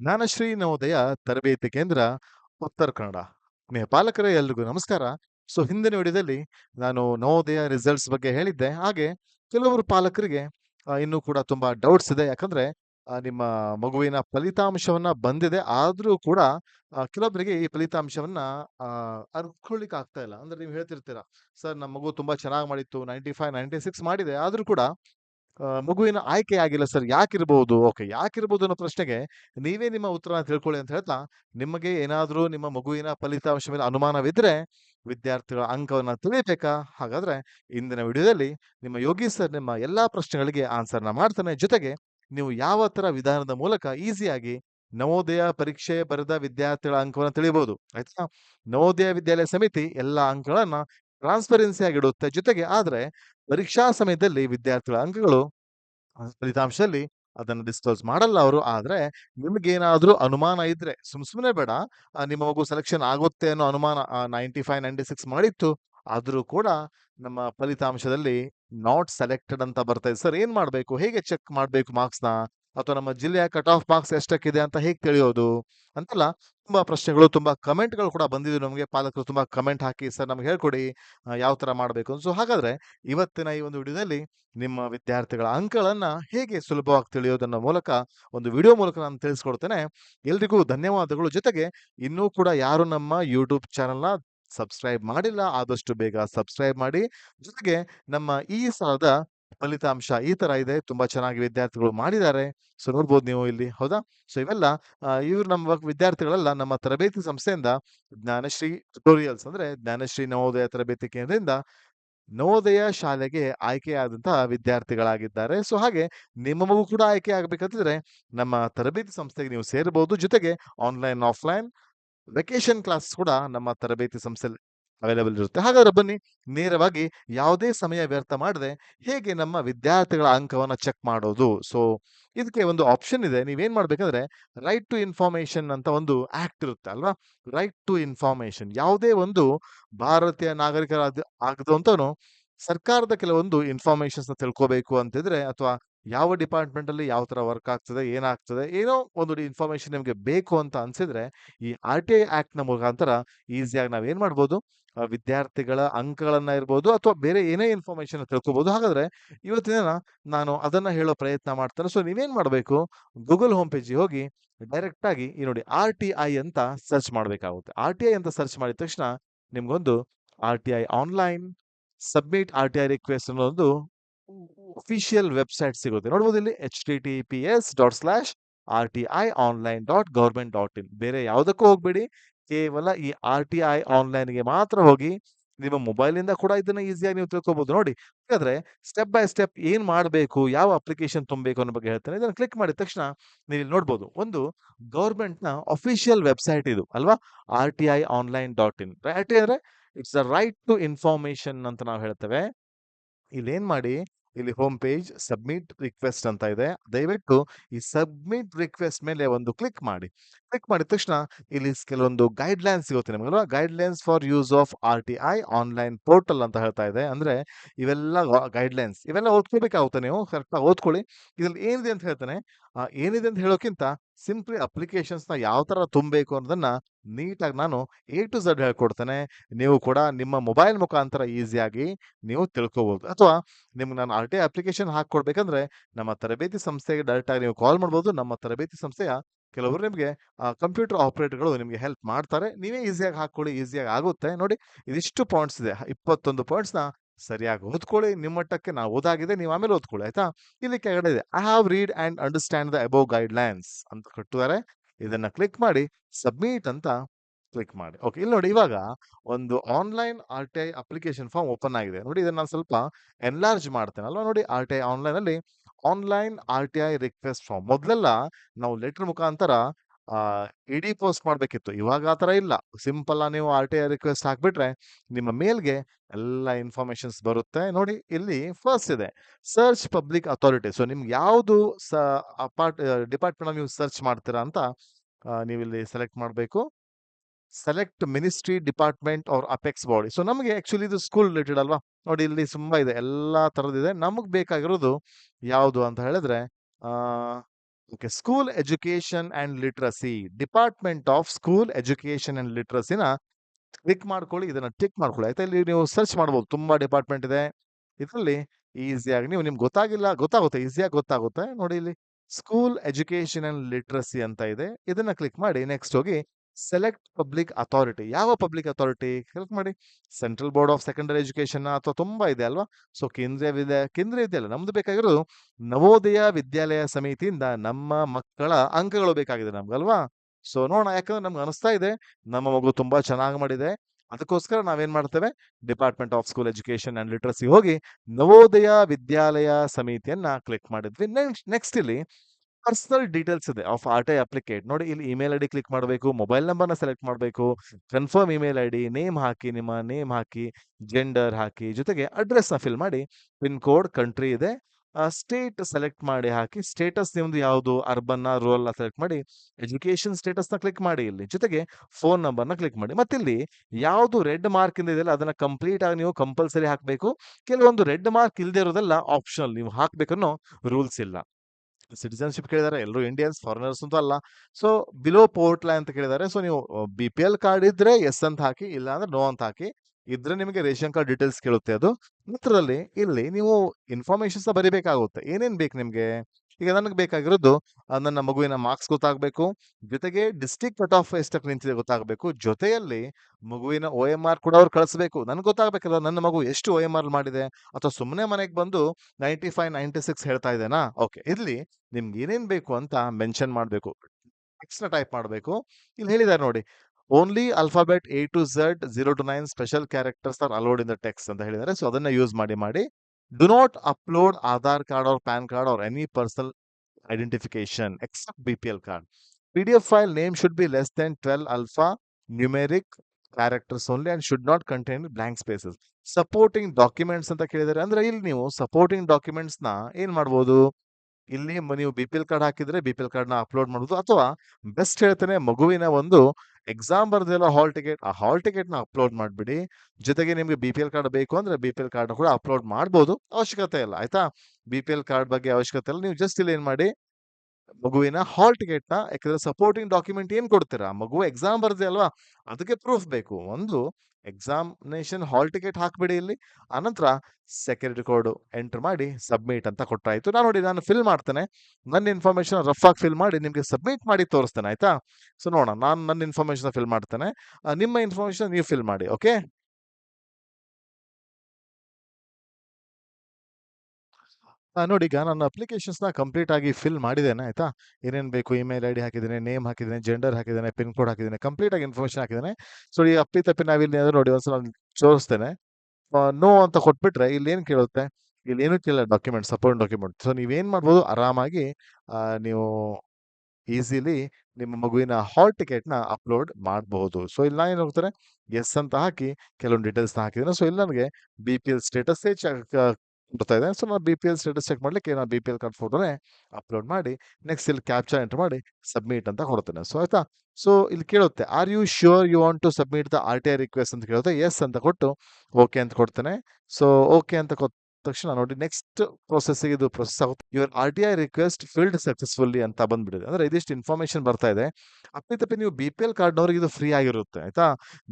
ಜ್ಞಾನಶ್ರೀ ನವೋದಯ ತರಬೇತಿ ಕೇಂದ್ರ, ಉತ್ತರ ಕನ್ನಡ. ಮೇ ಪಾಲಕರೇ, ಎಲ್ರಿಗೂ ನಮಸ್ಕಾರ. ಸೊ, ಹಿಂದಿನ ವಿಡಿಯೋದಲ್ಲಿ ನಾನು ನವೋದಯ ರಿಸಲ್ಟ್ಸ್ ಬಗ್ಗೆ ಹೇಳಿದ್ದೆ. ಹಾಗೆ ಕೆಲವರು ಪಾಲಕರಿಗೆ ಇನ್ನೂ ಕೂಡ ತುಂಬಾ ಡೌಟ್ಸ್ ಇದೆ. ಯಾಕಂದ್ರೆ ನಿಮ್ಮ ಮಗುವಿನ ಫಲಿತಾಂಶವನ್ನ ಬಂದಿದೆ. ಆದ್ರೂ ಕೂಡ ಕೆಲವೊಬ್ಬರಿಗೆ ಈ ಫಲಿತಾಂಶವನ್ನ ಅರ್ಕೊಳ್ಳಿಕ್ ಆಗ್ತಾ ಇಲ್ಲ. ಅಂದ್ರೆ ನೀವು ಹೇಳ್ತಿರ್ತೀರಾ, ಸರ್ ನಮ್ಮ ಮಗು ತುಂಬಾ ಚೆನ್ನಾಗಿ ಮಾಡಿತ್ತು. ನೈಂಟಿ ಫೈವ್ ನೈಂಟಿ ಸಿಕ್ಸ್ ಮಾಡಿದೆ. ಆದ್ರೂ ಕೂಡ ಮಗುವಿನ ಆಯ್ಕೆ ಆಗಿಲ್ಲ ಸರ್, ಯಾಕಿರ್ಬೋದು? ಓಕೆ, ಯಾಕಿರ್ಬೋದು ಅನ್ನೋ ಪ್ರಶ್ನೆಗೆ ನೀವೇ ನಿಮ್ಮ ಉತ್ತರನ ತಿಳ್ಕೊಳ್ಳಿ ಅಂತ ಹೇಳ್ತಾ, ನಿಮಗೆ ಏನಾದ್ರೂ ನಿಮ್ಮ ಮಗುವಿನ ಫಲಿತಾಂಶ ಮೇಲೆ ಅನುಮಾನವಿದ್ರೆ ವಿದ್ಯಾರ್ಥಿಗಳ ಅಂಕವನ್ನ ತಿಳಿಬೇಕಾ? ಹಾಗಾದ್ರೆ ಇಂದಿನ ವಿಡಿಯೋದಲ್ಲಿ ನಿಮ್ಮ ಯೋಗಿ ಸರ್ ನಿಮ್ಮ ಎಲ್ಲಾ ಪ್ರಶ್ನೆಗಳಿಗೆ ಆನ್ಸರ್ನ ಮಾಡ್ತಾನೆ. ಜೊತೆಗೆ ನೀವು ಯಾವ ತರ ವಿಧಾನದ ಮೂಲಕ ಈಸಿಯಾಗಿ ನವೋದಯ ಪರೀಕ್ಷೆ ಬರೆದ ವಿದ್ಯಾರ್ಥಿಗಳ ಅಂಕವನ್ನ ತಿಳಿಯಬಹುದು ಆಯ್ತಾ? ನವೋದಯ ವಿದ್ಯಾಲಯ ಸಮಿತಿ ಎಲ್ಲಾ ಅಂಕಗಳನ್ನ ಟ್ರಾನ್ಸ್ಪರೆನ್ಸಿ ಆಗಿಡುತ್ತೆ ಜೊತೆಗೆ ಆದ್ರೆ, ಪರೀಕ್ಷಾ ಸಮಯದಲ್ಲಿ ವಿದ್ಯಾರ್ಥಿಗಳ ಅಂಕಗಳು ಫಲಿತಾಂಶದಲ್ಲಿ ಅದನ್ನು ಡಿಸ್ಕ್ಲೋಸ್ ಮಾಡಲ್ಲ ಅವರು. ಆದ್ರೆ, ನಿಮ್ಗೇನಾದ್ರೂ ಅನುಮಾನ ಇದ್ರೆ, ಸುಮ್ ಸುಮ್ಮನೆ ಬೇಡ. ನಿಮ್ಮ ಮಗು ಸೆಲೆಕ್ಷನ್ ಆಗುತ್ತೆ ಅನ್ನೋ ಅನುಮಾನ ನೈಂಟಿ ಫೈವ್ ನೈಂಟಿ ಸಿಕ್ಸ್ ಮಾಡಿತ್ತು, ಆದ್ರೂ ಕೂಡ ನಮ್ಮ ಫಲಿತಾಂಶದಲ್ಲಿ ನಾಟ್ ಸೆಲೆಕ್ಟೆಡ್ ಅಂತ ಬರ್ತಾ ಇದೆ. ಸರ್, ಏನ್ ಮಾಡ್ಬೇಕು? ಹೇಗೆ ಚೆಕ್ ಮಾಡ್ಬೇಕು ಮಾರ್ಕ್ಸ್ನ? ಅಥವಾ ನಮ್ಮ ಜಿಲ್ಲೆಯ ಕಟ್ ಆಫ್ ಮಾರ್ಕ್ಸ್ ಎಷ್ಟಕ್ಕಿದೆ ಅಂತ ಹೇಗೆ ತಿಳಿಯೋದು ಅಂತೆಲ್ಲ ತುಂಬಾ ಪ್ರಶ್ನೆಗಳು, ತುಂಬಾ ಕಮೆಂಟ್ಗಳು ಕೂಡ ಬಂದಿದ್ದು ನಮಗೆ. ಪಾಲಕರು ತುಂಬಾ ಕಮೆಂಟ್ ಹಾಕಿ ಸರ್ ನಮ್ಗೆ ಹೇಳ್ಕೊಡಿ ಯಾವ ತರ ಮಾಡಬೇಕು ಸೊ ಹಾಗಾದ್ರೆ ಇವತ್ತಿನ ಈ ಒಂದು ವಿಡಿಯೋದಲ್ಲಿ ನಿಮ್ಮ ವಿದ್ಯಾರ್ಥಿಗಳ ಅಂಕಗಳನ್ನ ಹೇಗೆ ಸುಲಭವಾಗಿ ತಿಳಿಯೋದನ್ನ ಮೂಲಕ ಒಂದು ವಿಡಿಯೋ ಮೂಲಕ ನಾನು ತಿಳಿಸ್ಕೊಡ್ತೇನೆ. ಎಲ್ರಿಗೂ ಧನ್ಯವಾದಗಳು. ಜೊತೆಗೆ ಇನ್ನೂ ಕೂಡ ಯಾರು ನಮ್ಮ ಯೂಟ್ಯೂಬ್ ಚಾನೆಲ್ನ ಸಬ್ಸ್ಕ್ರೈಬ್ ಮಾಡಿಲ್ಲ, ಆದಷ್ಟು ಬೇಗ ಸಬ್ಸ್ಕ್ರೈಬ್ ಮಾಡಿ. ಜೊತೆಗೆ ನಮ್ಮ ಈ ಸಾಲದ ಫಲಿತಾಂಶ ಈ ತರ ಇದೆ, ತುಂಬಾ ಚೆನ್ನಾಗಿ ವಿದ್ಯಾರ್ಥಿಗಳು ಮಾಡಿದ್ದಾರೆ. ಸೊ ನೋಡ್ಬೋದು ನೀವು ಇಲ್ಲಿ. ಹೌದಾ? ಸೊ ಇವೆಲ್ಲ ಇವರು ನಮ್ಮ ವಿದ್ಯಾರ್ಥಿಗಳೆಲ್ಲ ನಮ್ಮ ತರಬೇತಿ ಸಂಸ್ಥೆಯಿಂದ ಜ್ಞಾನಶ್ರೀ ಟ್ಯುಟೋರಿಯಲ್ಸ್ ಅಂದ್ರೆ ಜ್ಞಾನಶ್ರೀ ನವೋದಯ ತರಬೇತಿ ಕೇಂದ್ರದಿಂದ ನವೋದಯ ಶಾಲೆಗೆ ಆಯ್ಕೆಯಾದಂತಹ ವಿದ್ಯಾರ್ಥಿಗಳಾಗಿದ್ದಾರೆ. ಸೊ ಹಾಗೆ ನಿಮ್ಮ ಮಗು ಕೂಡ ಆಯ್ಕೆ ಆಗ್ಬೇಕಂತಿದ್ರೆ ನಮ್ಮ ತರಬೇತಿ ಸಂಸ್ಥೆಗೆ ನೀವು ಸೇರಬಹುದು ಜೊತೆಗೆ ಆನ್ಲೈನ್ ಆಫ್ಲೈನ್ ವೆಕೇಶನ್ ಕ್ಲಾಸ್ ಕೂಡ ನಮ್ಮ ತರಬೇತಿ ಸಂಸ್ಥೆಯಲ್ಲಿ ಅವೈಲೇಬಲ್ ಇರುತ್ತೆ. ಹಾಗಾದ್ರೆ ಬನ್ನಿ, ನೇರವಾಗಿ ಯಾವುದೇ ಸಮಯ ವ್ಯರ್ಥ ಮಾಡದೆ ಹೇಗೆ ನಮ್ಮ ವಿದ್ಯಾರ್ಥಿಗಳ ಅಂಕವನ್ನ ಚೆಕ್ ಮಾಡೋದು? ಸೊ ಇದಕ್ಕೆ ಒಂದು ಆಪ್ಷನ್ ಇದೆ. ನೀವೇನ್ ಮಾಡ್ಬೇಕಂದ್ರೆ ರೈಟ್ ಟು ಇನ್ಫಾರ್ಮೇಶನ್ ಅಂತ ಒಂದು ಆಕ್ಟ್ ಇರುತ್ತೆ ಅಲ್ವಾ? ರೈಟ್ ಟು ಇನ್ಫಾರ್ಮೇಶನ್ ಯಾವುದೇ ಒಂದು ಭಾರತೀಯ ನಾಗರಿಕರಾದ ಆಗದಂತವನು ಸರ್ಕಾರದ ಕೆಲವೊಂದು ಇನ್ಫಾರ್ಮೇಶನ್ಸ್ನ ತಿಳ್ಕೋಬೇಕು ಅಂತಿದ್ರೆ ಅಥವಾ ಯಾವ ಡಿಪಾರ್ಟ್ಮೆಂಟ್ ಅಲ್ಲಿ ಯಾವ ತರ ವರ್ಕ್ ಆಗ್ತದೆ ಏನಾಗ್ತದೆ ಏನೋ ಒಂದು ಇನ್ಫಾರ್ಮೇಷನ್ ನಿಮಗೆ ಬೇಕು ಅಂತ ಅನ್ಸಿದ್ರೆ, ಈ ಆರ್ ಟಿ ಐ ಆಕ್ಟ್ನ ಮುಖಾಂತರ ಈಸಿಯಾಗಿ ನಾವು ಏನು ಮಾಡ್ಬೋದು? ವಿದ್ಯಾರ್ಥಿಗಳ ಅಂಕಗಳನ್ನು ಇರ್ಬೋದು ಅಥವಾ ಬೇರೆ ಏನೇ ಇನ್ಫಾರ್ಮೇಷನ್ ತಿಳ್ಕೊಬಹುದು ಹಾಗಾದ್ರೆ ಇವತ್ತಿನ ನಾನು ಅದನ್ನ ಹೇಳೋ ಪ್ರಯತ್ನ ಮಾಡ್ತೇನೆ. ಸೊ, ನೀವೇನು ಮಾಡಬೇಕು? ಗೂಗಲ್ ಹೋಮ್ ಪೇಜಿಗೆ ಹೋಗಿ ಡೈರೆಕ್ಟ್ ಆಗಿ ಈ ನೋಡಿ ಆರ್ ಟಿ ಐ ಅಂತ ಸರ್ಚ್ ಮಾಡಬೇಕಾಗುತ್ತೆ. ಆರ್ ಟಿ ಐ ಅಂತ ಸರ್ಚ್ ಮಾಡಿದ ತಕ್ಷಣ ನಿಮ್ಗೊಂದು R T I online submit R T I request ಅನ್ನೋದು ಅಫಿಷಿಯಲ್ ವೆಬ್ಸೈಟ್ ಸಿಗುತ್ತೆ. ನೋಡ್ಬೋದು ಇಲ್ಲಿ H T T P S dot slash R T I online dot government dot in ಬೇರೆ ಯಾವುದಕ್ಕೂ ಹೋಗ್ಬೇಡಿ. ಕೇವಲ ಈ ಆರ್ ಟಿ ಐ ಆನ್ಲೈನ್ಗೆ ಮಾತ್ರ ಹೋಗಿ ನಿಮ್ಮ ಮೊಬೈಲ್ ಇಂದ ಕೂಡ ಇದನ್ನ ಈಸಿಯಾಗಿ ನೀವು ತಿಳ್ಕೊಬಹುದು ನೋಡಿ, ಹಾಗಾದ್ರೆ ಸ್ಟೆಪ್ ಬೈ ಸ್ಟೆಪ್ ಏನ್ ಮಾಡಬೇಕು, ಯಾವ ಅಪ್ಲಿಕೇಶನ್ ತುಂಬಬೇಕು ಅನ್ನೋ ಬಗ್ಗೆ ಹೇಳ್ತೇನೆ. ಇದನ್ನ ಕ್ಲಿಕ್ ಮಾಡಿದ ತಕ್ಷಣ ನೀವು ಇಲ್ಲಿ ನೋಡ್ಬೋದು, ಒಂದು ಗೌರ್ಮೆಂಟ್ನ ಅಫಿಷಿಯಲ್ ವೆಬ್ಸೈಟ್ ಇದು, ಅಲ್ವಾ? R T I online dot in R T ಅಂದ್ರೆ it's the right to information ಅಂತ ನಾವು ಹೇಳ್ತೇವೆ. ಇಲ್ಲಿ ಏನ್ ಮಾಡಿ ಇಲ್ಲಿ ಹೋಮ್ ಪೇಜ್ ಸಬ್ಮಿಟ್ ರಿಕ್ವೆಸ್ಟ್ ಅಂತ ಇದೆ. ದಯವಿಟ್ಟು ಈ ಸಬ್ಮಿಟ್ ರಿಕ್ವೆಸ್ಟ್ ಮೇಲೆ ಒಂದು ಕ್ಲಿಕ್ ಮಾಡಿ. ಕ್ಲಿಕ್ ಮಾಡಿದ ತಕ್ಷಣ ಇಲ್ಲಿ ಕೆಲವೊಂದು ಗೈಡ್ ಲೈನ್ಸ್ ಸಿಗುತ್ತೆ ನಿಮಗೆ. Guidelines for use of R T I online portal ಅಂತ ಹೇಳ್ತಾ ಇದೆ. ಅಂದ್ರೆ ಇವೆಲ್ಲ ಗೈಡ್ ಲೈನ್ಸ್ ಇವೆಲ್ಲ ಓದ್ಕೋಬೇಕಾಗುತ್ತೆ ನೀವು. ಕರೆಕ್ಟ್ ಓದ್ಕೊಳ್ಳಿ. ಇದ್ರಲ್ಲಿ ಏನಿದೆ ಅಂತ ಹೇಳ್ತಾನೆ ಏನಿದೆ ಅಂತ ಹೇಳೋಕ್ಕಿಂತ ಸಿಂಪ್ಲಿ ಅಪ್ಲಿಕೇಶನ್ಸ್ನ ಯಾವ ತರ ತುಂಬಬೇಕು ಅನ್ನೋದನ್ನ ನೀಟಾಗಿ ನಾನು ಎ ಟು ಝಡ್ ಹೇಳ್ಕೊಡ್ತೇನೆ. ನೀವು ಕೂಡ ನಿಮ್ಮ ಮೊಬೈಲ್ ಮುಖಾಂತರ ಈಸಿಯಾಗಿ ನೀವು ತಿಳ್ಕೊಬಹುದು ಅಥವಾ ನಿಮ್ಗೆ ನಾನು ಆರ್ ಟಿ ಅಪ್ಲಿಕೇಶನ್ ಹಾಕ್ಕೊಡ್ಬೇಕಂದ್ರೆ ನಮ್ಮ ತರಬೇತಿ ಸಂಸ್ಥೆಗೆ ಡೈರೆಕ್ಟ್ ಆಗಿ ನೀವು ಕಾಲ್ ಮಾಡ್ಬೋದು. ನಮ್ಮ ತರಬೇತಿ ಸಂಸ್ಥೆಯ ಕೆಲವರು ನಿಮಗೆ ಕಂಪ್ಯೂಟರ್ ಆಪರೇಟರ್ಗಳು ನಿಮಗೆ ಹೆಲ್ಪ್ ಮಾಡ್ತಾರೆ. ನೀವೇ ಈಸಿಯಾಗಿ ಹಾಕೊಳ್ಳಿ ಈಸಿಯಾಗಿ ಆಗುತ್ತೆ. ನೋಡಿ, ಇದಿಷ್ಟು ಪಾಯಿಂಟ್ಸ್ ಇದೆ. ಇಪ್ಪತ್ತೊಂದು ಪಾಯಿಂಟ್ಸ್ನ ಸರಿಯಾಗಿ ಓದ್ಕೊಳ್ಳಿ. ನಿಮ್ಮ ಮಟ್ಟಕ್ಕೆ ನಾವು ಓದಾಗಿದೆ, ನೀವು ಆಮೇಲೆ ಓದ್ಕೊಳ್ಳಿ, ಆಯ್ತಾ? ಇಲ್ಲಿ ಕೆಳಗಡೆ ಇದೆ. I have read and understand the above guidelines ಅಂತ ಕಟ್ಟಿದ್ದಾರೆ. ಇದನ್ನ ಕ್ಲಿಕ್ ಮಾಡಿ ಸಬ್ಮಿಟ್ ಅಂತ ಕ್ಲಿಕ್ ಮಾಡಿ. ಓಕೆ ಇಲ್ಲಿ ನೋಡಿ, ಇವಾಗ ಒಂದು online R T I application form open ಆಗಿದೆ. ನೋಡಿ, ಇದನ್ನ ನಾನು ಸ್ವಲ್ಪ ಎನ್ಲಾರ್ಜ್ ಮಾಡ್ತೇನೆ ಅಲ್ವಾ ನೋಡಿ ಆರ್ ಟಿ ಐ ಆನ್ಲೈನ್ ಅಲ್ಲಿ online R T I request form ಮೊದಲೆಲ್ಲ ನಾವು ಲೆಟರ್ ಮುಖಾಂತರ ಇಡಿ ಪೋಸ್ಟ್ ಮಾಡಬೇಕಿತ್ತು. ಇವಾಗ ಆ ಥರ ಇಲ್ಲ. ಸಿಂಪಲ್ ನೀವು ಆರ್ ಟಿ ಐ ರಿಕ್ವೆಸ್ಟ್ ಹಾಕ್ಬಿಟ್ರೆ, ನಿಮ್ಮ ಮೇಲ್ಗೆ ಎಲ್ಲ ಇನ್ಫಾರ್ಮೇಶನ್ಸ್ ಬರುತ್ತೆ. ನೋಡಿ, ಇಲ್ಲಿ ಫಸ್ಟ್ ಇದೆ. ಸರ್ಚ್ ಪಬ್ಲಿಕ್ ಅಥಾರಿಟಿ ಸೊ ನಿಮ್ಗೆ ಯಾವುದು ಸ ಅಪಾರ್ಟ್ ಡಿಪಾರ್ಟ್ಮೆಂಟ್ ನೀವು ಸರ್ಚ್ ಮಾಡ್ತೀರಾ ಅಂತ ನೀವು ಇಲ್ಲಿ ಸೆಲೆಕ್ಟ್ ಮಾಡಬೇಕು. Select ministry department or apex body so ನಮಗೆ ಆಕ್ಚುಲಿ ಇದು ಸ್ಕೂಲ್ ರಿಲೇಟೆಡ್ ಅಲ್ವಾ? ನೋಡಿ, ಇಲ್ಲಿ ತುಂಬಾ ಇದೆ. ಎಲ್ಲ ತರದಿದೆ ನಮಗೆ ಬೇಕಾಗಿರೋದು ಯಾವುದು ಅಂತ ಹೇಳಿದ್ರೆ okay school education and literacy department of school education and ಲಿಟ್ರಸಿನ click ಮಾಡ್ಕೊಳ್ಳಿ, ಇದನ್ನ ಟಿಕ್ ಮಾಡ್ಕೊಳ್ಳಿ. ಆಯ್ತಾ? ಇಲ್ಲಿ ನೀವು ಸರ್ಚ್ ಮಾಡ್ಬೋದು. ತುಂಬಾ ಡಿಪಾರ್ಟ್ಮೆಂಟ್ ಇದೆ. ಇದರಲ್ಲಿ ಈಸಿಯಾಗಿ ನೀವು ನಿಮ್ಗೆ ಗೊತ್ತಾಗಿಲ್ಲ, ಗೊತ್ತಾಗುತ್ತೆ. ಈಸಿಯಾಗಿ ಗೊತ್ತಾಗುತ್ತೆ. ನೋಡಿ, ಇಲ್ಲಿ ಸ್ಕೂಲ್ ಎಜುಕೇಶನ್ ಅಂಡ್ ಲಿಟ್ರಸಿ ಅಂತ ಇದೆ. ಇದನ್ನ ಕ್ಲಿಕ್ ಮಾಡಿ ನೆಕ್ಸ್ಟ್ ಹೋಗಿ ಸೆಲೆಕ್ಟ್ ಪಬ್ಲಿಕ್ ಅಥಾರಿಟಿ ಯಾವ ಪಬ್ಲಿಕ್ ಅಥಾರಿಟಿ ಹೆಲ್ಪ್ ಮಾಡಿ. Central board of secondary education ಅಥವಾ ತುಂಬಾ ಇದೆ ಅಲ್ವಾ? ಸೊ ಕೇಂದ್ರೀಯ ವಿದ್ಯಾ ಕೇಂದ್ರ ವಿದ್ಯಾಲಯ ನಮ್ದು ಬೇಕಾಗಿರೋದು ನವೋದಯ ವಿದ್ಯಾಲಯ ಸಮಿತಿಯಿಂದ ನಮ್ಮ ಮಕ್ಕಳ ಅಂಕಗಳು ಬೇಕಾಗಿದೆ ನಮ್ಗಲ್ವಾ ಸೊ ನೋಡೋಣ, ಯಾಕಂದ್ರೆ ನಮ್ಗೆ ಅನಿಸ್ತಾ ಇದೆ, ನಮ್ಮ ಮಗು ತುಂಬಾ ಚೆನ್ನಾಗಿ ಮಾಡಿದೆ. ಅದಕ್ಕೋಸ್ಕರ ನಾವೇನ್ ಮಾಡ್ತೇವೆ? Department of school education and literacy ಹೋಗಿ ನವೋದಯ ವಿದ್ಯಾಲಯ ಸಮಿತಿಯನ್ನ ಕ್ಲಿಕ್ ಮಾಡಿದ್ವಿ. ನೆಕ್ಸ್ಟ್ ಇಲ್ಲಿ ಪರ್ಸನಲ್ ಡೀಟೇಲ್ಸ್ ಇದೆ ಆಫ್ ಆರ್ ಟಿ ಅಪ್ಲಿಕೇಟ್ ನೋಡಿ, ಇಲ್ಲಿ ಇಮೇಲ್ ಐ ಡಿ ಕ್ಲಿಕ್ ಮಾಡಬೇಕು ಮೊಬೈಲ್ ನಂಬರ್ನ ಸೆಲೆಕ್ಟ್ ಮಾಡಬೇಕು confirm email I D name ಹಾಕಿ, ನಿಮ್ಮ ನೇಮ್ ಹಾಕಿ ಜೆಂಡರ್ ಹಾಕಿ, ಜೊತೆಗೆ ಅಡ್ರೆಸ್ನ ಫಿಲ್ ಮಾಡಿ ಪಿನ್ ಕೋಡ್ ಕಂಟ್ರಿ ಇದೆ ಸ್ಟೇಟ್ ಸೆಲೆಕ್ಟ್ ಮಾಡಿ ಹಾಕಿ ಸ್ಟೇಟಸ್ ನಿಮ್ದು ಯಾವುದು ಅರ್ಬನ್ ರೂರಲ್ ಸೆಲೆಕ್ಟ್ ಮಾಡಿ ಎಜುಕೇಶನ್ ಸ್ಟೇಟಸ್ನ ಕ್ಲಿಕ್ ಮಾಡಿ ಇಲ್ಲಿ. ಜೊತೆಗೆ ಫೋನ್ ನಂಬರ್ನ ಕ್ಲಿಕ್ ಮಾಡಿ. ಮತ್ತಿಲ್ಲಿ ಯಾವುದು ರೆಡ್ ಮಾರ್ಕ್ ಇಂದ ಇದೆಯಲ್ಲ, ಅದನ್ನ ಕಂಪ್ಲೀಟ್ ಆಗಿ ನೀವು ಕಂಪಲ್ಸರಿ ಹಾಕಬೇಕು. ಕೆಲವೊಂದು ರೆಡ್ ಮಾರ್ಕ್ ಇಲ್ಲದೆ ಇರೋದೆಲ್ಲ ಆಪ್ಷನಲ್ ನೀವು ಹಾಕ್ಬೇಕನ್ನೋ ರೂಲ್ಸ್ ಇಲ್ಲ. ಸಿಟಿಸನ್ಶಿಪ್ ಕೇಳಿದ್ದಾರೆ ಎಲ್ಲರೂ ಇಂಡಿಯನ್ಸ್ ಫಾರಿನರ್ಸ್ ಅಂತೂ ಅಲ್ಲ. ಸೊ ಬಿಲೋ ಪೋರ್ಟ್ಲ ಅಂತ ಕೇಳಿದ್ದಾರೆ ಸೊ ನೀವು ಬಿ ಪಿ ಎಲ್ ಕಾರ್ಡ್ ಇದ್ರೆ ಎಸ್ ಅಂತ ಹಾಕಿ, ಇಲ್ಲ ಅಂದ್ರೆ ನೋ ಅಂತ ಹಾಕಿ, ಇದ್ರೆ ನಿಮಗೆ ರೇಷನ್ ಕಾರ್ಡ್ ಡೀಟೇಲ್ಸ್ ಕೇಳುತ್ತೆ ಅದು. ನಂತರದಲ್ಲಿ ಇಲ್ಲಿ ನೀವು ಇನ್ಫಾರ್ಮೇಶನ್ಸ್ ಬರಿಬೇಕಾಗುತ್ತೆ. ಏನೇನ್ ಬೇಕು ನಿಮ್ಗೆ? ಈಗ ನನಗೆ ಬೇಕಾಗಿರೋದು ನನ್ನ ಮಗುವಿನ ಮಾರ್ಕ್ಸ್ ಗೊತ್ತಾಗಬೇಕು, ಜೊತೆಗೆ ಡಿಸ್ಟಿಕ್ ಕಟ್ ಆಫ್ ಎಷ್ಟಕ್ಕೆ ನಿಂತಿದೆ ಗೊತ್ತಾಗಬೇಕು, ಜೊತೆಯಲ್ಲಿ ಮಗುವಿನ ಒ ಎಂ ಆರ್ ಕೂಡ ಅವ್ರು ಕಳಿಸ್ಬೇಕು. ನನ್ಗೆ ಗೊತ್ತಾಗಬೇಕಲ್ಲ ನನ್ನ ಮಗು ಎಷ್ಟು ಒ ಎಂ ಆರ್ ಮಾಡಿದೆ? ಅಥವಾ ಸುಮ್ಮನೆ ಮನೆಗೆ ಬಂದು ನೈಂಟಿ ಫೈವ್ ನೈಂಟಿ ಸಿಕ್ಸ್ ಹೇಳ್ತಾ ಇದ್ದೇನಾ? ಓಕೆ ಇಲ್ಲಿ ನಿಮ್ಗೆ ಏನೇನ್ ಬೇಕು ಅಂತ ಮೆನ್ಷನ್ ಮಾಡಬೇಕು ಎಕ್ಸ್ಟ್ರಾ ಟೈಪ್ ಮಾಡಬೇಕು. ಇಲ್ಲಿ ಹೇಳಿದ್ದಾರೆ ನೋಡಿ only alphabet A to Z zero to nine special characters are allowed in the text ಅಂತ ಹೇಳಿದ್ದಾರೆ ಸೊ ಅದನ್ನ ಯೂಸ್ ಮಾಡಿ ಮಾಡಿ do not upload card or any personal identification except B P L card P D F file name should be less than twelve alphanumeric characters only and should not contain blank spaces supporting documents ಅಂತ ಕೇಳಿದ್ದಾರೆ ಅಂದ್ರೆ ಇಲ್ಲಿ ನೀವು supporting ಡಾಕ್ಯುಮೆಂಟ್ಸ್ನ ಏನ್ ಮಾಡ್ಬೋದು? ಇಲ್ಲಿ ನೀವು B P L card ಹಾಕಿದ್ರೆ ಬಿ ಪಿ ಎಲ್ ಕಾರ್ಡ್ನ ಅಪ್ಲೋಡ್ ಮಾಡೋದು ಅಥವಾ ಬೆಸ್ಟ್ ಹೇಳ್ತೇನೆ ಮಗುವಿನ ಒಂದು ಎಕ್ಸಾಮ್ ಬರ್ದಿಲ್ಲ, ಹಾಲ್ ಟಿಕೆಟ್, ಆ ಹಾಲ್ ಟಿಕೆಟ್ನ ಅಪ್ಲೋಡ್ ಮಾಡ್ಬಿಡಿ. ಜೊತೆಗೆ ನಿಮಗೆ ಬಿ ಪಿ ಎಲ್ ಕಾರ್ಡ್ ಬೇಕು ಅಂದ್ರೆ ಬಿ ಪಿ ಎಲ್ ಕಾರ್ಡ್ ಕೂಡ ಅಪ್ಲೋಡ್ ಮಾಡ್ಬೋದು. ಅವಶ್ಯಕತೆ ಇಲ್ಲ, ಆಯ್ತಾ? ಬಿ ಪಿ ಎಲ್ ಕಾರ್ಡ್ ಬಗ್ಗೆ ಅವಶ್ಯಕತೆ ಇಲ್ಲ, ನೀವು ಜಸ್ಟ್ ಇಲ್ಲಿ ಏನು ಮಾಡಿ ಮಗುವಿನ ಹಾಲ್ ಟಿಕೆಟ್ನ ಯಾಕಂದ್ರೆ ಸಪೋರ್ಟಿಂಗ್ ಡಾಕ್ಯುಮೆಂಟ್ ಏನು ಕೊಡ್ತೀರಾ? ಮಗು ಎಕ್ಸಾಮ್ ಬರ್ದೆ ಅಲ್ವಾ? ಅದಕ್ಕೆ ಪ್ರೂಫ್ ಬೇಕು. ಒಂದು, ಎಕ್ಸಾಮಿನೇಷನ್ ಹಾಲ್ ಟಿಕೆಟ್ ಹಾಕ್ಬಿಡಿ ಇಲ್ಲಿ. ಆನಂತರ ಸೆಕ್ಯೂರಿಟಿ ಕೋಡ್ ಎಂಟರ್ ಮಾಡಿ ಸಬ್ಮಿಟ್ ಅಂತ ಕೊಟ್ಟಾಯ್ತು. ನಾನು ನೋಡಿ, ನಾನು ಫಿಲ್ ಮಾಡ್ತೇನೆ. ನನ್ನ ಇನ್ಫಾರ್ಮೇಷನ್ ರಫ್ ಆಗಿ ಫಿಲ್ ಮಾಡಿ ನಿಮ್ಗೆ ಸಬ್ಮಿಟ್ ಮಾಡಿ ತೋರಿಸ್ತೇನೆ, ಆಯ್ತಾ? ಸೊ, ನೋಡೋಣ. ನಾನು ನನ್ನ ಇನ್ಫಾರ್ಮೇಶನ್ ಫಿಲ್ ಮಾಡ್ತೇನೆ. ನಿಮ್ಮ ಇನ್ಫಾರ್ಮೇಷನ್ ನೀವು ಫಿಲ್ ಮಾಡಿ, ಓಕೆ? ನೋಡಿ, ಈಗ ನಾನು ಅಪ್ಲಿಕೇಶನ್ಸ್ನ ಕಂಪ್ಲೀಟ್ ಆಗಿ ಫಿಲ್ ಮಾಡಿದ್ದೇನೆ, ಆಯ್ತಾ? ಏನೇನು ಬೇಕು? ಇಮೇಲ್ ಐ ಡಿ ಹಾಕಿದ್ದೇನೆ ನೇಮ್ ಹಾಕಿದ್ದೇನೆ ಜೆಂಡರ್ ಹಾಕಿದ್ದೇನೆ ಪಿನ್ ಕೋಡ್ ಹಾಕಿದ್ದೇನೆ ಕಂಪ್ಲೀಟ್ ಆಗಿ ಇನ್ಫಾರ್ಮೇಶನ್ ಹಾಕಿದ್ದೇನೆ. ಸೊ ಈ ಅಪ್ಪಿ ತಪ್ಪಿ ನಾವಿಲ್ಲಿ ಏನಾದ್ರು ನೋಡಿ, ಒಂದ್ಸಲ ತೋರಿಸ್ತೇನೆ. ನೋ ಅಂತ ಕೊಟ್ಬಿಟ್ರೆ ಇಲ್ಲಿ ಏನು ಕೇಳುತ್ತೆ? ಇಲ್ಲಿ ಏನು ಕೇಳಲ್ಲ ಡಾಕ್ಯುಮೆಂಟ್ ಸಪೋರ್ಟ್ ಡಾಕ್ಯುಮೆಂಟ್ ಸೊ ನೀವೇನು ಮಾಡ್ಬೋದು? ಆರಾಮಾಗಿ ನೀವು ಈಸಿಲಿ ನಿಮ್ಮ ಮಗುವಿನ ಹಾಲ್ ಟಿಕೆಟ್ನ ಅಪ್ಲೋಡ್ ಮಾಡಬಹುದು ಸೊ ಇಲ್ಲಿ ನಾನು ಏನ್ ಹೋಗ್ತಾರೆ ಎಸ್ ಅಂತ ಹಾಕಿ ಕೆಲವೊಂದು ಡೀಟೇಲ್ಸ್ನ ಹಾಕಿದ್ದೀನಿ. ಸೊ ಇಲ್ಲಿ ನನಗೆ ಬಿ ಪಿ ಎಲ್ ಸ್ಟೇಟಸ್ ಕೊಡ್ತಾ ಇದೆ. ಸೊ ನಾನು B P L status check ಮಾಡ್ಲಿಕ್ಕೆ ನಾನು ಬಿ ಪಿ ಎಲ್ ಕಾರ್ಡ್ ಫೋಟೋನೇ ಅಪ್ಲೋಡ್ ಮಾಡಿ ನೆಕ್ಸ್ಟ್ ಇಲ್ಲಿ ಕ್ಯಾಪ್ಚರ್ ಎಂಟರ್ ಮಾಡಿ ಸಬ್ಮಿಟ್ ಅಂತ ಕೊಡ್ತೇನೆ ಸೊ, ಆಯ್ತಾ? ಸೊ, ಇಲ್ಲಿ ಕೇಳುತ್ತೆ are you sure you want to submit the R T I request ಅಂತ ಕೇಳುತ್ತೆ. ಎಸ್ ಅಂತ ಕೊಟ್ಟು ಓಕೆ ಅಂತ ಕೊಡ್ತೇನೆ. ಸೊ ಓಕೆ ಅಂತ ತಕ್ಷಣ ನೋಡಿ ನೆಕ್ಸ್ಟ್ ಪ್ರೊಸೆಸ್ ಇದು ಪ್ರೊಸೆಸ್ ಆಗುತ್ತೆ. Your R T I request filed successfully ಅಂತ ಬಂದ್ಬಿಡಿದೆ ಅಂದ್ರೆ ಇದಿಷ್ಟು ಇನ್ಫಾರ್ಮೇಶನ್ ಬರ್ತಾ ಇದೆ. ಅಪ್ಪಿತಪ್ಪಿ ನೀವು ಬಿ ಪಿ ಎಲ್ ಕಾರ್ಡ್ನವ್ರಿಗೆ ಇದು ಫ್ರೀ ಆಗಿರುತ್ತೆ, ಆಯ್ತಾ?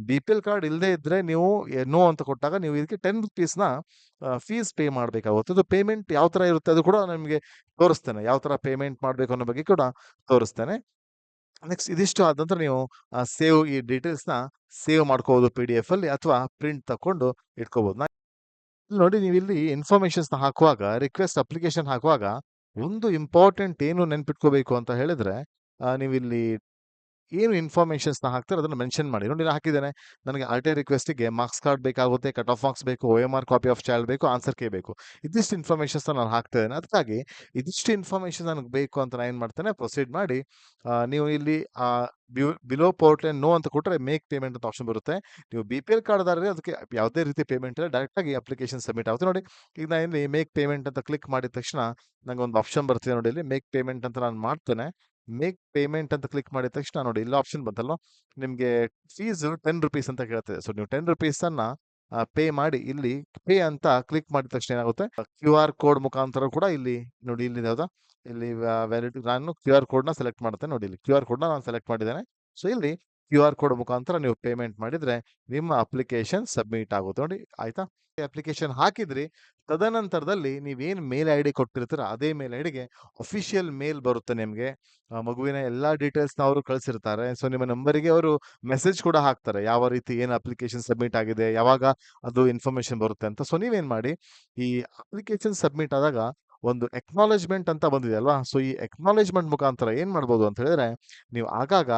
ಬಿ ಪಿ ಎಲ್ ಕಾರ್ಡ್ ಇಲ್ಲದೆ ಇದ್ರೆ ನೀವು ನೋ ಅಂತ ಕೊಟ್ಟಾಗ ನೀವು ಇದಕ್ಕೆ ಟೆನ್ ರುಪೀಸ್ನ ಫೀಸ್ ಪೇ ಮಾಡಬೇಕಾಗುತ್ತೆ. ಅದು ಪೇಮೆಂಟ್ ಯಾವ ತರ ಇರುತ್ತೆ ಅದು ಕೂಡ ನಿಮಗೆ ತೋರಿಸ್ತೇನೆ. ಯಾವ ತರ ಪೇಮೆಂಟ್ ಮಾಡಬೇಕು ಅನ್ನೋ ಬಗ್ಗೆ ಕೂಡ ತೋರಿಸ್ತೇನೆ. ನೆಕ್ಸ್ಟ್ ಇದಿಷ್ಟು ಆದ ನಂತರ ನೀವು ಸೇವ್ ಈ ಡೀಟೇಲ್ಸ್ನ ಸೇವ್ ಮಾಡ್ಕೋಬಹುದು ಪಿ ಡಿ ಎಫ್ ಅಲ್ಲಿ ಅಥವಾ ಪ್ರಿಂಟ್ ತಕೊಂಡು ಇಟ್ಕೋಬಹುದು ನೋಡಿ ನೀವು ಇಲ್ಲಿ ಇನ್ಫಾರ್ಮೇಶನ್ಸ್ನ ಹಾಕುವಾಗ ರಿಕ್ವೆಸ್ಟ್ ಅಪ್ಲಿಕೇಶನ್ ಹಾಕುವಾಗ, ಒಂದು ಇಂಪಾರ್ಟೆಂಟ್ ಏನು ನೆನ್ಪಿಟ್ಕೋಬೇಕು ಅಂತ ಹೇಳಿದ್ರೆ ನೀವು ಇಲ್ಲಿ ಏನು ಇನ್ಫಾರ್ಮೇಶನ್ಸ್ನ ಹಾಕ್ತಾರೆ ಅದನ್ನು ಮೆನ್ಷನ್ ಮಾಡಿ. ನೋಡಿ ನಾನು ಹಾಕಿದ್ದೇನೆ. ನನಗೆ ಆರ್ ಟಿ ರಿಕ್ವೆಸ್ಟಿಗೆ ಮಾರ್ಕ್ಸ್ ಕಾರ್ಡ್ ಬೇಕಾಗುತ್ತೆ ಕಟ್ ಆಫ್ ಮಾರ್ಕ್ಸ್ ಬೇಕು O M R copy of child ಬೇಕು ಆನ್ಸರ್ ಕೇ ಬೇಕು. ಇದಿಷ್ಟು ಇನ್ಫಾರ್ಮೇಶನ್ಸ್ ನಾನು ಹಾಕ್ತಾ ಇದ್ದೇನೆ. ಅದಕ್ಕಾಗಿ ಇದಿಷ್ಟು ಇನ್ಫಾರ್ಮೇಶನ್ ನನಗೆ ಬೇಕು ಅಂತ ನಾನು ಏನು ಮಾಡ್ತೇನೆ ಪ್ರೊಸೀಡ್ ಮಾಡಿ ನೀವು ಇಲ್ಲಿ ಬಿಲೋ ಪೋರ್ಟ್ಲೈನ್ ನೋ ಅಂತ ಕೊಟ್ಟರೆ ಮೇಕ್ ಪೇಮೆಂಟ್ ಅಂತ ಆಪ್ಷನ್ ಬರುತ್ತೆ. ನೀವು ಬಿ ಪಿ ಎಲ್ ಕಾರ್ಡ್ದಾದ್ರೆ ಅದಕ್ಕೆ ಯಾವುದೇ ರೀತಿ ಪೇಮೆಂಟ್ ಇಲ್ಲ ಡೈರೆಕ್ಟಾಗಿ ಅಪ್ಲಿಕೇಶನ್ ಸಬ್ಮಿಟ್ ಆಗುತ್ತೆ. ನೋಡಿ, ಈಗ ನಾನು ಇಲ್ಲಿ ಮೇಕ್ ಪೇಮೆಂಟ್ ಅಂತ ಕ್ಲಿಕ್ ಮಾಡಿದ ತಕ್ಷಣ ನನಗೆ ಒಂದು ಆಪ್ಷನ್ ಬರ್ತಿದೆ ನೋಡಿ, ಇಲ್ಲಿ ಮೇಕ್ ಪೇಮೆಂಟ್ ಅಂತ ನಾನು ಮಾಡ್ತೇನೆ. ಮೇಕ್ ಪೇಮೆಂಟ್ ಅಂತ ಕ್ಲಿಕ್ ಮಾಡಿದ ತಕ್ಷಣ ನೋಡಿ ಇಲ್ಲಿ ಆಪ್ಷನ್ ಬಂತಲ್ವಾ? ನಿಮಗೆ ಫೀಸ್ ಟೆನ್ ರುಪೀಸ್ ಅಂತ ಕೇಳುತ್ತೆ ಸೊ ನೀವು ಟೆನ್ ರುಪೀಸ್ ಅನ್ನ ಪೇ ಮಾಡಿ ಇಲ್ಲಿ ಪೇ ಅಂತ ಕ್ಲಿಕ್ ಮಾಡಿದ ತಕ್ಷಣ ಏನಾಗುತ್ತೆ? ಕ್ಯೂ ಆರ್ ಕೋಡ್ ಮುಖಾಂತರ ಕೂಡ ಇಲ್ಲಿ ನೋಡಿ ಇಲ್ಲಿ ಹೌದಾ ಇಲ್ಲಿ ವ್ಯಾಲಿಡ್ ನಾನು ಕ್ಯೂ ಆರ್ ಕೋಡ್ನ ಸೆಲೆಕ್ಟ್ ಮಾಡ್ತೇನೆ ನೋಡಿ ಇಲ್ಲಿ. ಕ್ಯೂ ಆರ್ ಕೋಡ್ನ ನಾನು ಸೆಲೆಕ್ಟ್ ಮಾಡಿದ್ದೇನೆ. ಸೊ ಇಲ್ಲಿ ಕ್ಯೂ ಆರ್ ಕೋಡ್ ಮುಖಾಂತರ ನೀವು ಪೇಮೆಂಟ್ ಮಾಡಿದ್ರೆ ನಿಮ್ಮ ಅಪ್ಲಿಕೇಶನ್ ಸಬ್ಮಿಟ್ ಆಗುತ್ತೆ. ನೋಡಿ, ಆಯ್ತಾ? ಅಪ್ಲಿಕೇಶನ್ ಹಾಕಿದ್ರಿ, ತದನಂತರದಲ್ಲಿ ನೀವೇನು ಮೇಲ್ ಐ ಡಿ ಕೊಟ್ಟಿರ್ತೀರ, ಅದೇ ಮೇಲ್ ಐ ಡಿಗೆ ಅಫಿಷಿಯಲ್ ಮೇಲ್ ಬರುತ್ತೆ ನಿಮಗೆ. ಮಗುವಿನ ಎಲ್ಲ ಡೀಟೇಲ್ಸ್ನ ಅವರು ಕಳಿಸಿರ್ತಾರೆ. ಸೊ, ನಿಮ್ಮ ನಂಬರಿಗೆ ಅವರು ಮೆಸೇಜ್ ಕೂಡ ಹಾಕ್ತಾರೆ, ಯಾವ ರೀತಿ ಏನು ಅಪ್ಲಿಕೇಶನ್ ಸಬ್ಮಿಟ್ ಆಗಿದೆ, ಯಾವಾಗ ಅದು ಇನ್ಫಾರ್ಮೇಶನ್ ಬರುತ್ತೆ ಅಂತ. ಸೊ, ನೀವೇನು ಮಾಡಿ, ಈ ಅಪ್ಲಿಕೇಶನ್ ಸಬ್ಮಿಟ್ ಆದಾಗ ಒಂದು ಎಕ್ನಾಲೇಜ್ಮೆಂಟ್ ಅಂತ ಬಂದಿದೆ ಅಲ್ವಾ? ಸೊ ಈ ಎಕ್ನಾಲೇಜ್ಮೆಂಟ್ ಮುಖಾಂತರ ಏನ್ ಮಾಡ್ಬೋದು ಅಂತ ಹೇಳಿದ್ರೆ, ನೀವು ಆಗಾಗ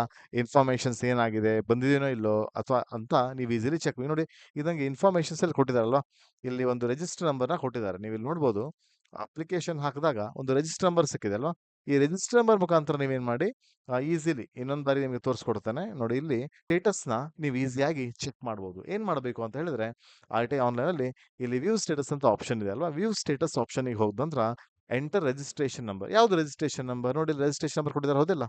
ಇನ್ಫಾರ್ಮೇಶನ್ಸ್ ಏನಾಗಿದೆ ಬಂದಿದೆಯೋ ಇಲ್ಲೋ ಅಥವಾ ಅಂತ ನೀವು ಈಸಿಲಿ ಚೆಕ್ ನೋಡಿ ಇದಂಗೆ ಇನ್ಫಾರ್ಮೇಶನ್ಸ್ ಅಲ್ಲಿ ಕೊಟ್ಟಿದ್ದಾರಲ್ವಾ? ಇಲ್ಲಿ ಒಂದು ರಿಜಿಸ್ಟರ್ ನಂಬರ್ನ ಕೊಟ್ಟಿದ್ದಾರೆ. ನೀವು ಇಲ್ಲಿ ನೋಡ್ಬೋದು ಅಪ್ಲಿಕೇಶನ್ ಹಾಕಿದಾಗ ಒಂದು ರಿಜಿಸ್ಟರ್ ನಂಬರ್ ಸಿಕ್ಕಿದೆ ಅಲ್ವಾ? ಈ ರಿಜಿಸ್ಟರ್ ನಂಬರ್ ಮುಖಾಂತರ ನೀವೇನ್ ಮಾಡಿ ಈಸಿಲಿ ಇನ್ನೊಂದು ಬಾರಿ ನಿಮಗೆ ತೋರಿಸ್ಕೊಡ್ತಾನೆ. ನೋಡಿ ಇಲ್ಲಿ ಸ್ಟೇಟಸ್ನ ನೀವು ಈಸಿಯಾಗಿ ಚೆಕ್ ಮಾಡ್ಬೋದು. ಏನ್ ಮಾಡಬೇಕು ಅಂತ ಹೇಳಿದ್ರೆ ಆರ್ ಟಿ ಆನ್ಲೈನ್ ಅಲ್ಲಿ ಇಲ್ಲಿ ವ್ಯೂ ಸ್ಟೇಟಸ್ ಅಂತ ಆಪ್ಷನ್ ಇದೆ ಅಲ್ವಾ? ವ್ಯೂ ಸ್ಟೇಟಸ್ ಆಪ್ಷನ್ಗೆ ಹೋದ ನಂತರ ಎಂಟರ್ ರಿಜಿಸ್ಟ್ರೇಷನ್ ನಂಬರ್ ಯಾವ್ದು ರಿಜಿಸ್ಟ್ರೇಷನ್ ನಂಬರ್ ನೋಡಿ ರಿಜಿಸ್ಟ್ರೇಷನ್ ನಂಬರ್ ಕೊಟ್ಟಿದ್ದಾರೆ ಹೌದಿಲ್ಲ?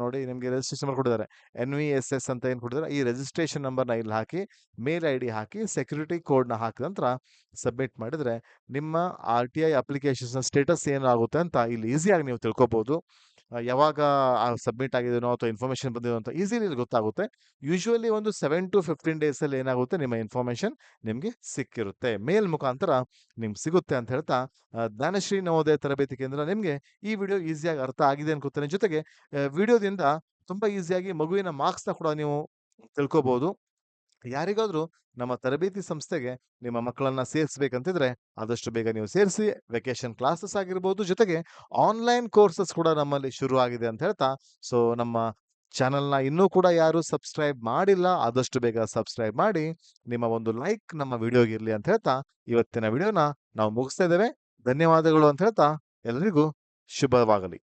ನೋಡಿ ನಿಮಗೆ ರಿಜಿಸ್ಟ್ರೇಷನ್ ನಂಬರ್ ಕೊಟ್ಟಿದ್ದಾರೆ. ಎನ್ ವಿ ಎಸ್ ಎಸ್ ಅಂತ ಏನು ಕೊಟ್ಟಿದ್ದಾರೆ? ಈ ರಿಜಿಸ್ಟ್ರೇಷನ್ ನಂಬರ್ನ ಇಲ್ಲಿ ಹಾಕಿ ಮೇಲ್ ಐ ಡಿ ಹಾಕಿ ಸೆಕ್ಯೂರಿಟಿ ಕೋಡ್ನ ಹಾಕಿದ ನಂತರ ಸಬ್ಮಿಟ್ ಮಾಡಿದರೆ ನಿಮ್ಮ R T I application status ಏನಾಗುತ್ತೆ ಅಂತ ಇಲ್ಲಿ ಈಸಿಯಾಗಿ ನೀವು ತಿಳ್ಕೊಬಹುದು ಆ, ಯಾವಾಗ ಸಬ್ಮಿಟ್ ಆಗಿದೆನೋ ಅಥವಾ ಇನ್ಫಾರ್ಮೇಶನ್ ಬಂದಿದೋ ಅಂತ ಈಸಿಲಿ ಗೊತ್ತಾಗುತ್ತೆ. ಯೂಶುವಲಿ ಒಂದು ಸೆವೆನ್ ಟು ಫಿಫ್ಟೀನ್ ಡೇಸ್ ಅಲ್ಲಿ ಏನಾಗುತ್ತೆ, ನಿಮ್ಮ ಇನ್ಫಾರ್ಮೇಶನ್ ನಿಮಗೆ ಸಿಕ್ಕಿರುತ್ತೆ. ಮೇಲ್ ಮುಖಾಂತರ ನಿಮ್ಗೆ ಸಿಗುತ್ತೆ ಅಂತ ಹೇಳ್ತಾ ಜ್ಞಾನಶ್ರೀ ನವೋದಯ ತರಬೇತಿ ಕೇಂದ್ರ ನಿಮಗೆ ಈ ವಿಡಿಯೋ ಈಸಿಯಾಗಿ ಅರ್ಥ ಆಗಿದೆ ಅನ್ಕೋತಾನೆ. ಜೊತೆಗೆ ವಿಡಿಯೋದಿಂದ ತುಂಬಾ ಈಸಿಯಾಗಿ ಮಗುವಿನ ಮಾರ್ಕ್ಸ್ನ ಕೂಡ ನೀವು ತಿಳ್ಕೊಬಹುದು ಯಾರಿಗಾದ್ರೂ ನಮ್ಮ ತರಬೇತಿ ಸಂಸ್ಥೆಗೆ ನಿಮ್ಮ ಮಕ್ಕಳನ್ನ ಸೇರಿಸ್ಬೇಕಂತಿದ್ರೆ ಆದಷ್ಟು ಬೇಗ ನೀವು ಸೇರಿಸಿ ವೆಕೇಶನ್ ಕ್ಲಾಸಸ್ ಆಗಿರ್ಬೋದು ಜೊತೆಗೆ ಆನ್ಲೈನ್ ಕೋರ್ಸಸ್ ಕೂಡ ನಮ್ಮಲ್ಲಿ ಶುರು ಆಗಿದೆ ಅಂತ ಹೇಳ್ತಾ ಸೊ ನಮ್ಮ ಚಾನೆಲ್ನ ಇನ್ನೂ ಕೂಡ ಯಾರು ಸಬ್ಸ್ಕ್ರೈಬ್ ಮಾಡಿಲ್ಲ, ಆದಷ್ಟು ಬೇಗ ಸಬ್ಸ್ಕ್ರೈಬ್ ಮಾಡಿ, ನಿಮ್ಮ ಒಂದು ಲೈಕ್ ನಮ್ಮ ವಿಡಿಯೋಗೆ ಇರಲಿ ಅಂತ ಹೇಳ್ತಾ, ಇವತ್ತಿನ ವಿಡಿಯೋನ ನಾವು ಮುಗಿಸ್ತಾ ಇದ್ದೇವೆ. ಧನ್ಯವಾದಗಳು ಅಂತ ಹೇಳ್ತಾ ಎಲ್ಲರಿಗೂ ಶುಭವಾಗಲಿ.